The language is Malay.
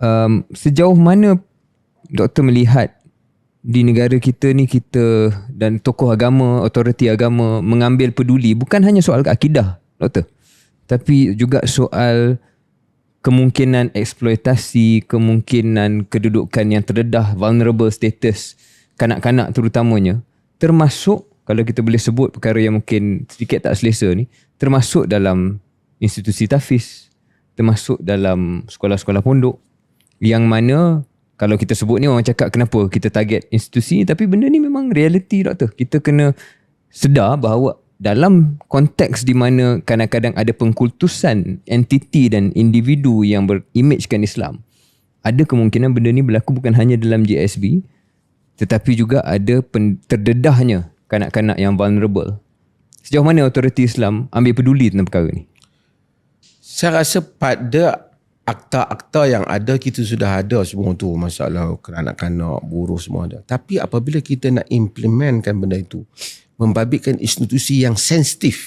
um, sejauh mana doktor melihat di negara kita ni kita dan tokoh agama, autoriti agama mengambil peduli bukan hanya soal akidah, doktor. Tapi juga soal kemungkinan eksploitasi, kemungkinan kedudukan yang terdedah, vulnerable status kanak-kanak terutamanya, termasuk kalau kita boleh sebut perkara yang mungkin sedikit tak selesa ni, termasuk dalam institusi tafiz, termasuk dalam sekolah-sekolah pondok yang mana kalau kita sebut ni orang cakap kenapa kita target institusi ni tapi benda ni memang reality doktor. Kita kena sedar bahawa dalam konteks di mana kadang-kadang ada pengkultusan entiti dan individu yang berimagekan Islam ada kemungkinan benda ni berlaku bukan hanya dalam JSB tetapi juga ada terdedahnya kanak-kanak yang vulnerable. Sejauh mana autoriti Islam ambil peduli tentang perkara ni? Saya rasa pada akta-akta yang ada kita sudah ada semua tu. Masalah kanak-kanak buruh semua ada. Tapi apabila kita nak implementkan benda itu membabitkan institusi yang sensitif